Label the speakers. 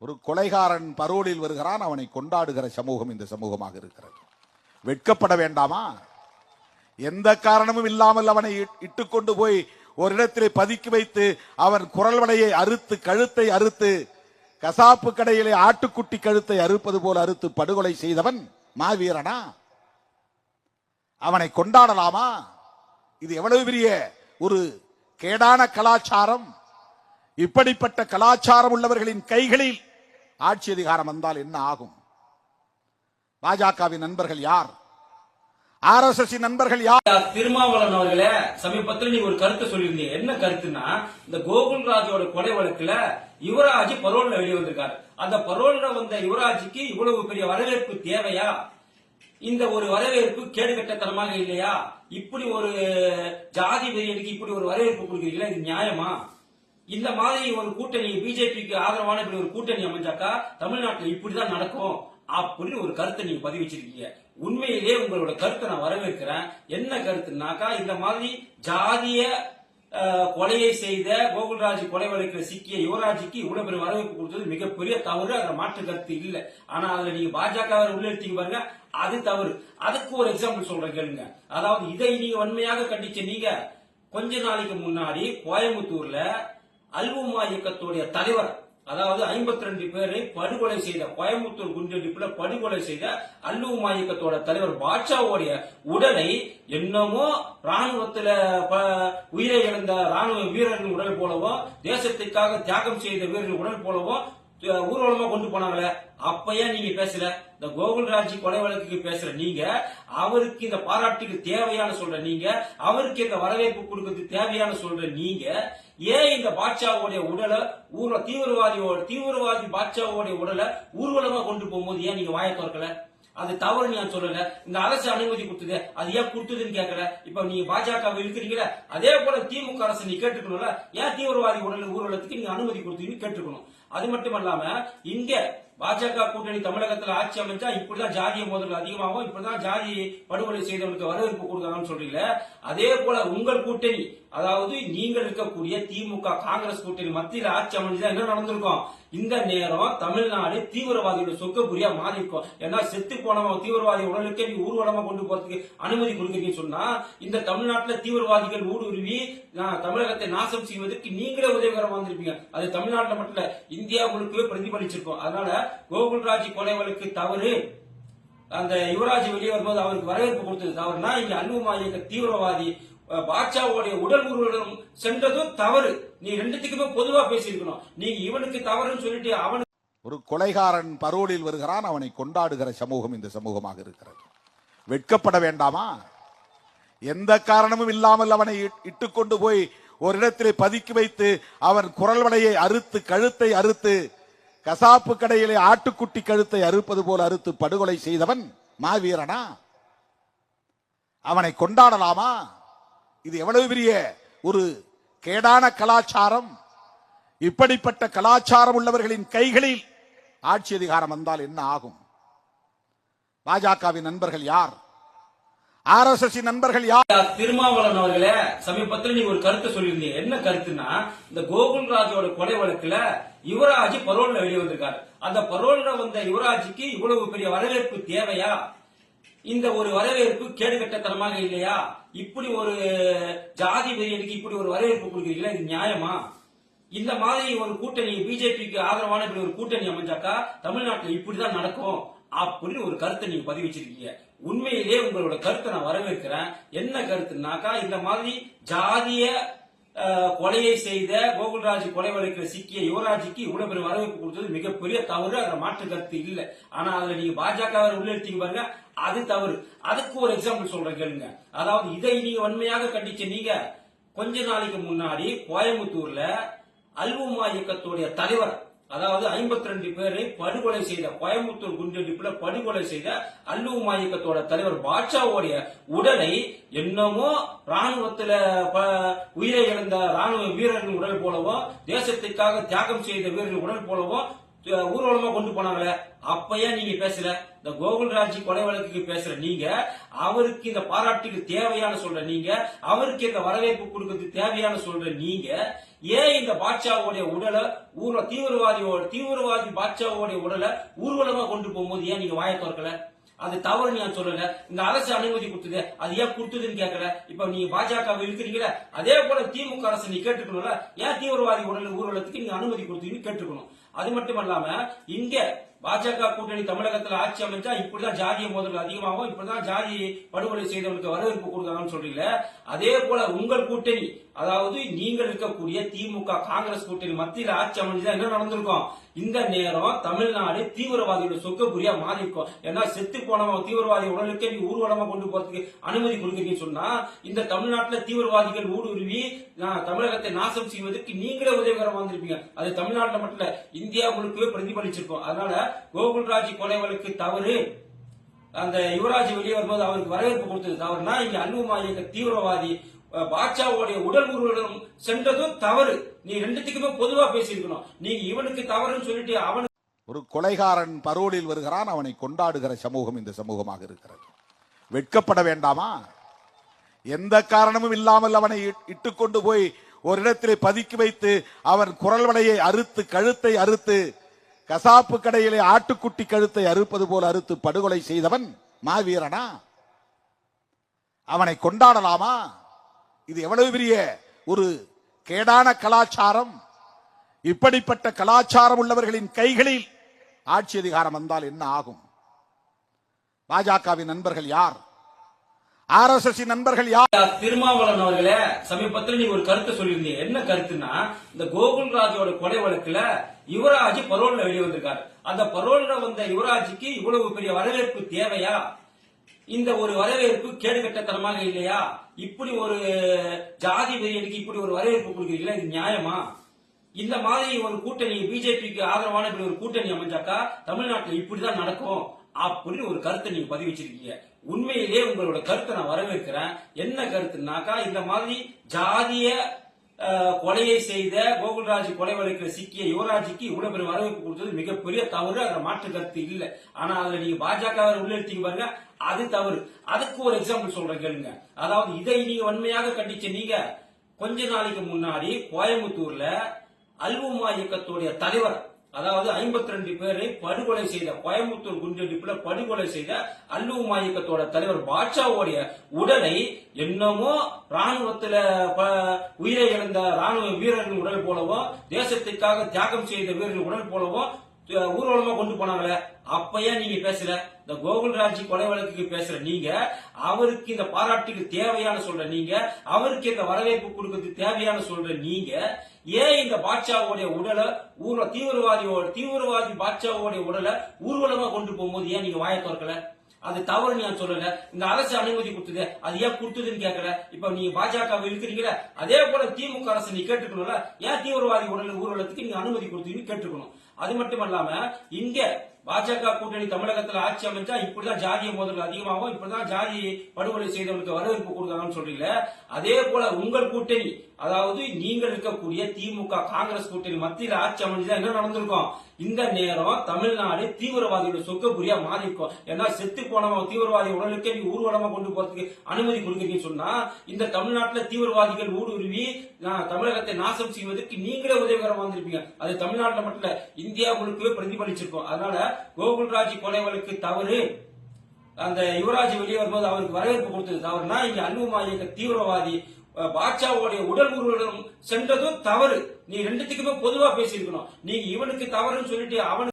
Speaker 1: ஒரு கொலைகாரன் பரோலில் வருகிறான் அவனை கொண்டாடுகிற சமூகம் இந்த சமூகமாக இருக்கிறது. வெட்கப்பட வேண்டாமா? எந்த காரணமும் இல்லாமல் அவனை இட்- இட்டுக்கொண்டு போய் ஒரு இடத்திலே பதுக்கி வைத்து அவன் குரல்வடையை அறுத்து கழுத்தை அறுத்து கசாப்பு கடையிலே ஆட்டுக்குட்டி கழுத்தை அறுப்பது போல அறுத்து படுகொலை செய்தவன் மாவீரனா? அவனை கொண்டாடலாமா? இது எவ்வளவு பெரிய ஒரு கேடான கலாச்சாரம். இப்படிப்பட்ட கலாச்சாரம் உள்ளவர்களின் கைகளில் ஆட்சி அதிகாரம் வந்தால் என்ன ஆகும்? பாஜகவின் நண்பர்கள் யார்? ஆர் எஸ் எஸ் நண்பர்கள் யார்?
Speaker 2: திருமாவளவன் அவர்களே சமீபத்தில் நீங்க ஒரு கருத்து சொல்லியிருந்தீங்க. என்ன கருத்துனா இந்த கோகுல்ராஜோட கொலை வழக்குல யுவராஜ் பரோல்ல வெளியே வந்திருக்காரு அந்த பரோல்ல வந்த யுவராஜுக்கு இவ்வளவு பெரிய வரவேற்பு தேவையா? இந்த ஒரு வரவேற்பு கேடுகட்டத்தனமாக இல்லையா? இப்படி ஒரு ஜாதி வெறியனுக்கு இப்படி ஒரு வரவேற்பு கொடுக்குறீங்களா? இது நியாயமா? இந்த மாதிரி ஒரு கூட்டணி பிஜேபிக்கு ஆதரவான இப்படி ஒரு கூட்டணி அமைஞ்சாக்கா தமிழ்நாட்டில் இப்படிதான் நடக்கும் அப்படின்னு ஒரு கருத்தை நீங்க பதிவு வச்சிருக்கீங்க. உண்மையிலே உங்களோட கருத்தை நான் வரவேற்கிறேன். என்ன கருத்துனாக்கா இந்த மாதிரி ஜாதிய கொலையை செய்த கோகுல்ராஜ் கொலை வழக்கில் சிக்கிய யுவராஜுக்கு இவ்வளவு பெரிய வரவேற்பு கொடுத்தது மிகப்பெரிய தவறு. அதுல மாற்று கருத்து இல்ல. ஆனா அதுல நீங்க பாஜக உள்ளெடுத்தீங்க பாருங்க அது தவறு. அதுக்கு ஒரு எக்ஸாம்பிள் சொல்றேன் கேளுங்க. அதாவது இதை நீங்க வன்மையாக கண்டிச்ச நீங்க கொஞ்ச நாளைக்கு முன்னாடி கோயம்புத்தூர்ல அல்வுமா இயக்கத்துடைய தலைவர் அதாவது 52 ரெண்டு பேரை படுகொலை செய்த கோயம்புத்தூர் குண்டெடுப்புல படுகொலை செய்த அல்லுமா இயக்கத்தோட தலைவர் பாட்ஷாவுடைய உடலை என்னமோ ராணுவத்துல ப- உயிரை இழந்த ராணுவ வீரர்கள் உடல் போலவோ தேசத்துக்காக தியாகம் செய்த வீரர்கள் உடல் போலவோ ஊர்வலமா கொண்டு போனாங்களே. அப்பயே நீங்க பேசல. இந்த கோகுல்ராஜ் கொலை வழக்குக்கு பேசுற நீங்க அவருக்கு இந்த பாராட்டுக்கு தேவையான சொல்ற நீங்க அவருக்கு இந்த வரவேற்பு கொடுக்கறதுக்கு தேவையான சொல்ற நீங்க ஏன் இந்த பாட்ஷாவுடைய உடலை ஊர்ல தீவிரவாதியோட தீவிரவாதி பாட்ஷாவுடைய உடலை ஊர்வலமா கொண்டு போகும்போது ஏன் நீங்க வாயை திறக்கல? அது தவறு நான் சொல்லல. இந்த அரசு அனுமதி கொடுத்தது. அது ஏன் கொடுத்ததுன்னு கேட்கல இப்ப நீங்க பாஜக இருக்கிறீங்களா அதே போல திமுக அரசு நீ கேட்டுக்கணும்ல? ஏன் தீவிரவாதி உடல் ஊர்வலத்துக்கு நீங்க அனுமதி கொடுத்தீங்கன்னு கேட்டுக்கணும். அது மட்டும் இல்லாம இங்க பாஜக கூட்டணி தமிழகத்துல ஆட்சி அமைச்சா இப்படிதான் ஜாதிய மோதல் அதிகமாகும் இப்படிதான் ஜாதி படுகொலை செய்தவனுக்கு வரவேற்பு கொடுக்கறாங்கன்னு சொல்றீங்களே அதே போல உங்கள் கூட்டணி அதாவது நீங்கள் இருக்கக்கூடிய திமுக காங்கிரஸ் கூட்டணி மத்தியில் ஆட்சி அமைஞ்சா என்ன நடந்திருக்கும்? இந்த நேரம் தமிழ்நாடு தீவிரவாதியோட சொக்கப்புரியா மாறி இருக்கும் ஏன்னா செத்து போனவன் தீவிரவாதி உடலுக்கே நீ ஊர்வலமா கொண்டு போறதுக்கு அனுமதி கொடுக்குறீங்கன்னு சொன்னா இந்த தமிழ்நாட்டில் தீவிரவாதிகள் ஊடுருவி தமிழகத்தை நாசம் செய்வதற்கு நீங்களே உதவிகரமாக வந்திருப்பீங்க. அது தமிழ்நாட்டில் மட்டும் இல்ல இந்தியா முழுக்கவே பிரதிபலிச்சிருக்கும். அதனால கோகுல்ராஜ் கொலை வழக்கு தவறு. அந்த யுவராஜ் வெளியே வரும்போது அவருக்கு வரவேற்பு கொடுத்தது தவறுனா இங்க அன்புமா இயக்க தீவிரவாதி பாட்சாவுடைய உடல் உருவம் சென்றதும் தவறு. நீ ரெண்டுத்துக்குமே பொதுவா பேசியிருக்கணும். நீங்க இவனுக்கு தவறுன்னு சொல்லிட்டு அவனுக்கு
Speaker 1: ஒரு கொலைகாரன் பரோலில் வருகிறான் அவனை கொண்டாடுகிற சமூகம் இந்த சமூகமாக இருக்கிறது. வெட்கப்பட வேண்டாமா? எந்த காரணமும் இல்லாமல் அவனை இட்டுக்கொண்டு போய் ஒரு இடத்திலே பதுக்கி வைத்து அவன் குரல் வளையை அறுத்து கழுத்தை அறுத்து கசாப்பு கடையிலே ஆட்டுக்குட்டி கழுத்தை அறுப்பது போல அறுத்து படுகொலை செய்தவன் மாவீரனா? அவனை கொண்டாடலாமா? இது எவ்வளவு பெரிய ஒரு கேடான கலாச்சாரம். இப்படிப்பட்ட கலாச்சாரம் உள்ளவர்களின் கைகளில் ஆட்சி அதிகாரம் வந்தால் என்ன ஆகும்? பாஜகவின் நண்பர்கள் யார்? ஆர் எஸ் எஸ் நண்பர்கள் யார்?
Speaker 2: திருமாவளவன் அவர்களே சமீபத்தில் நீங்க ஒரு கருத்து சொல்லியிருந்தீங்க. என்ன கருத்துன்னா இந்த கோகுல்ராஜோட கொலை வழக்குல யுவராஜ் பரோல்ல வெளியே வந்திருக்காரு அந்த பரோல்ல வந்த யுவராஜுக்கு இவ்வளவு பெரிய வரவேற்பு தேவையா? இந்த ஒரு வரவேற்பு கேடுகட்டத்தனமாக இல்லையா? இப்படி ஒரு ஜாதி வெறியனுக்கு இப்படி ஒரு வரவேற்பு கொடுக்குறீங்களா? இது நியாயமா? இந்த மாதிரி ஒரு கூட்டணி பிஜேபிக்கு ஆதரவான இப்படி ஒரு கூட்டணி அமைஞ்சாக்கா தமிழ்நாட்டில் இப்படிதான் நடக்கும் அப்படின்னு ஒரு கருத்தை நீங்க பதிவிச்சிருக்கீங்க உண்மையிலேயே உங்களோட கருத்தை நான் வரவேற்கிறேன். என்ன கருத்துனாக்கா இந்த மாதிரி ஜாதிய கொலையை செய்த கோகுல்ராஜ் கொலை வழக்கில் சிக்கிய யுவராஜுக்கு இவ்வளவு பெரிய வரவேற்பு கொடுத்தது மிகப்பெரிய தவறு. அதுல மாற்று கருத்து இல்ல. ஆனா அதுல நீங்க பாஜக உள்ளெடுத்தீங்க பாருங்க அது தவறு. அதுக்கு ஒரு எக்ஸாம்பிள் சொல்றேன் கேளுங்க. அதாவது இதை நீங்க வன்மையாக கண்டிச்ச நீங்க கொஞ்ச நாளைக்கு முன்னாடி கோயம்புத்தூர்ல அல்வுமா இயக்கத்துடைய தலைவர் அதாவது 52 ரெண்டு பேரை படுகொலை செய்த கோயம்புத்தூர் குண்டெடுப்புல படுகொலை செய்த அல்லுமா இயக்கத்தோட தலைவர் பாட்ஷாவுடைய உடலை என்னமோ ராணுவத்துல ப- உயிரை இழந்த ராணுவ வீரர்கள் உடல் போலவோ தேசத்துக்காக தியாகம் செய்த வீரர்கள் உடல் போலவோ ஊர்வலமா கொண்டு போனாங்களே. அப்ப ஏன் நீங்க பேசல. இந்த கோகுல்ராஜ் கொலை வழக்குக்கு பேசுற நீங்க. அவருக்கு இந்த பாராட்டுக்கு தேவையான சொல்ற நீங்க. அவருக்கு இந்த வரவேற்பு கொடுக்கறதுக்கு தேவையான சொல்ற நீங்க. ஏன் இந்த பாட்ஷாவுடைய உடலை ஊர்ல தீவிரவாதியோட தீவிரவாதி பாட்ஷாவுடைய உடலை ஊர்வலமா கொண்டு போகும்போது ஏன் நீங்க வாய திறக்கல? அது தவறு நான் சொல்லல. இந்த அரசு அனுமதி கொடுத்தது. அது ஏன் கொடுத்ததுன்னு கேட்கல இப்ப நீங்க பாஜக இருக்கிறீங்களா அதே போல திமுக அரசு நீ கேட்டுக்கணும்ல ஏன் தீவிரவாதி உடல் ஊர்வலத்துக்கு நீங்க அனுமதி கொடுத்தீங்கன்னு கேட்டுக்கணும். அது மட்டும் இல்லாம இங்க பாஜக கூட்டணி தமிழகத்தில் ஆட்சி அமைச்சா இப்படிதான் ஜாதிய மோதல் அதிகமாகும் இப்படிதான் ஜாதி படுகொலை செய்தவங்களுக்கு வரவேற்பு கொடுத்தாங்கன்னு சொல்றீங்களே அதே போல உங்கள் கூட்டணி அதாவது நீங்கள் இருக்கக்கூடிய திமுக காங்கிரஸ் கூட்டணி மத்தியில் ஆட்சி அமைஞ்சுதான் என்ன நடந்திருக்கும்? இந்த நேரம் தமிழ்நாடு தீவிரவாதியோட சொக்கபுரியா மாறி இருக்கும் ஏன்னா செத்து போனவன் தீவிரவாதி உடலுக்கே நீ ஊர்வலமா கொண்டு போறதுக்கு அனுமதி கொடுக்குறீங்கன்னு சொன்னா இந்த தமிழ்நாட்டில் தீவிரவாதிகள் ஊடுருவி நான் தமிழகத்தை நாசம் செய்வதற்கு நீங்களே உதவிகரமா வந்திருப்பீங்க. அது தமிழ்நாட்டில் மட்டும் இல்ல இந்தியா முழுக்கவே பிரதிபலிச்சிருக்கும். அதனால கோகுல்ராஜ் கொலை வழக்கு தவறு. அந்த யுவராஜ் வெளியே வரும்போது அவருக்கு வரவேற்பு கொடுத்தது தவறுனா இங்க அன்புமா இயக்க தீவிரவாதி பாட்சாவுடைய உடல் ஊர்வலம் சென்றதும் தவறு. நீ ரெண்டுத்துக்குமே பொதுவா பேசியிருக்கணும். நீங்க இவனுக்கு தவறுன்னு சொல்லிட்டு அவன்
Speaker 1: ஒரு கொலைகாரன் பரோலில் வருகிறான் அவனை கொண்டாடுகிற சமூகம் இந்த சமூகமாக இருக்கிறது. வெட்கப்பட வேண்டாமா? எந்த காரணமும் இல்லாமல் அவனை இட்டுக்கொண்டு போய் ஒரு இடத்திலே பதுக்கி வைத்து அவன் குரல் வலையை அறுத்து கழுத்தை அறுத்து கசாப்பு கடையிலே ஆட்டுக்குட்டி கழுத்தை அறுப்பது போல அறுத்து படுகொலை செய்தவன் மாவீரனா? அவனை கொண்டாடலாமா? இது எவ்வளவு பெரிய ஒரு கேடான கலாச்சாரம். இப்படிப்பட்ட கலாச்சாரம் உள்ளவர்களின் கைகளில் ஆட்சி அதிகாரம் வந்தால் என்ன ஆகும்? பாஜகவின் நண்பர்கள் யார்? ஆர் எஸ் எஸ் நண்பர்கள் யார்?
Speaker 2: திருமாவளவன் அவர்களே சமீபத்தில் நீங்க ஒரு கருத்தை சொல்லியிருந்தீங்க. என்ன கருத்துன்னா இந்த கோகுல்ராஜோட கொலை வழக்குல யுவராஜ் பரோல்ல வெளியே வந்திருக்காரு அந்த பரோல்ல வந்த யுவராஜுக்கு இவ்வளவு பெரிய வரவேற்பு தேவையா? இந்த ஒரு வரவேற்பு கேடுகட்டத்தனமாக இல்லையா? இப்படி ஒரு ஜாதி வெறியனுக்கு இப்படி ஒரு வரவேற்பு கொடுக்குறீங்களா? இது நியாயமா? இந்த மாதிரி ஒரு கூட்டணி பிஜேபிக்கு ஆதரவான இப்படி ஒரு கூட்டணி அமைஞ்சாக்கா தமிழ்நாட்டில் இப்படிதான் நடக்கும். அப்படின்னு ஒரு கருத்தை நீங்க பதிவு வச்சிருக்கீங்க. உண்மையிலேயே உங்களோட கருத்தை நான் வரவேற்கிறேன். என்ன கருத்துனாக்கா இந்த மாதிரி ஜாதிய கொலையை செய்த கோகுல்ராஜ் கொலை வழக்கில் சிக்கிய யுவராஜுக்கு இவ்வளவு பெரிய வரவேற்பு கொடுத்தது மிகப்பெரிய தவறு. அதுல மாற்று கருத்து இல்ல. ஆனா அதுல நீங்க பாஜக உள்ள எடுத்தீங்க பாருங்க அது தவறு. அதுக்கு ஒரு எக்ஸாம்பிள் சொல்றேன் கேளுங்க. அதாவது இதை நீங்க வன்மையாக கண்டிச்ச நீங்க கொஞ்ச நாளைக்கு முன்னாடி கோயம்புத்தூர்ல அல்வுமா இயக்கத்துடைய தலைவர் அதாவது 52 ரெண்டு பேரை படுகொலை செய்த கோயம்புத்தூர் குண்டெடுப்புல படுகொலை செய்த அல்லுமா இயக்கத்தோட தலைவர் பாட்ஷாவுடைய உடலை என்னமோ ராணுவத்துல ப- உயிரை இழந்த ராணுவ வீரர்கள் உடல் போலவும் தேசத்துக்காக தியாகம் செய்த வீரர்கள் உடல் போலவும் ஊர்வலமா கொண்டு போனாங்களே? அப்ப ஏன் நீங்க பேசல. இந்த கோகுல்ராஜ் கொலை வழக்குக்கு பேசுற நீங்க அவருக்கு இந்த பாராட்டுக்கு தேவையான சொல்ற நீங்க அவருக்கு இந்த வரவேற்பு கொடுக்கறதுக்கு தேவையான சொல்ற நீங்க ஏன் இந்த பாட்சாவுடைய உடலை ஊர்ல தீவிரவாதியோட தீவிரவாதி பாட்சாவுடைய உடலை ஊர்வலமா கொண்டு போகும்போது ஏன் நீங்க வாயை திறக்கல? அது தவறு நான் சொல்லல. இந்த அரசு அனுமதி கொடுத்தது. அது ஏன் கொடுத்ததுன்னு கேட்கல இப்ப நீங்க பாஜக இருக்கிறீங்களா அதே போல திமுக அரசு நீ கேட்டுக்கணும்ல. ஏன் தீவிரவாதி உடல் ஊர்வலத்துக்கு நீங்க அனுமதி கொடுத்தீங்கன்னு கேட்டுக்கணும். அது மட்டும் இல்லாம இங்க பாஜக கூட்டணி தமிழகத்துல ஆட்சி அமைச்சா இப்படிதான் ஜாதிய மோதல் அதிகமாகும். இப்படிதான் ஜாதி படுகொலை செய்தவங்களுக்கு வரவேற்பு கொடுக்கறாங்கன்னு சொல்றீங்களே. அதே போல உங்கள் கூட்டணி அதாவது நீங்கள் இருக்கக்கூடிய திமுக காங்கிரஸ் கூட்டணி மத்தியில் ஆட்சி அமைஞ்சுதான் என்ன நடந்திருக்கும்? இந்த நேரம் தமிழ்நாடு தீவிரவாதியோட சொக்கப்புரியா மாறி இருக்கும் ஏன்னா செத்து போனவன் தீவிரவாதி உடலுக்கே நீ ஊர்வலமா கொண்டு போறதுக்கு அனுமதி கொடுக்குறீங்கன்னு சொன்னா இந்த தமிழ்நாட்டுல தீவிரவாதிகள் ஊடுருவி நான் தமிழகத்தை நாசம் செய்வதற்கு நீங்களே உதவிகரமா வந்திருப்பீங்க. அது தமிழ்நாட்டுல மட்டும் இல்ல இந்தியா முழுக்கவே பிரதிபலிச்சிருக்கும். அதனால கோகுல்ராஜ் கொலை வழக்கு தவறு. அந்த யுவராஜ் வெளியே வரும்போது அவருக்கு வரவேற்பு கொடுத்தது தவறுனா இங்க அன்புமா இயக்க தீவிரவாதி பாட்ஷாவுடைய உடல் உருவனம் சென்றதும் தவறு. நீ ரெண்டுத்துக்குமே பொதுவா பேசியிருக்கணும். நீங்க இவனுக்கு தவறுன்னு சொல்லிட்டு அவனுக்கு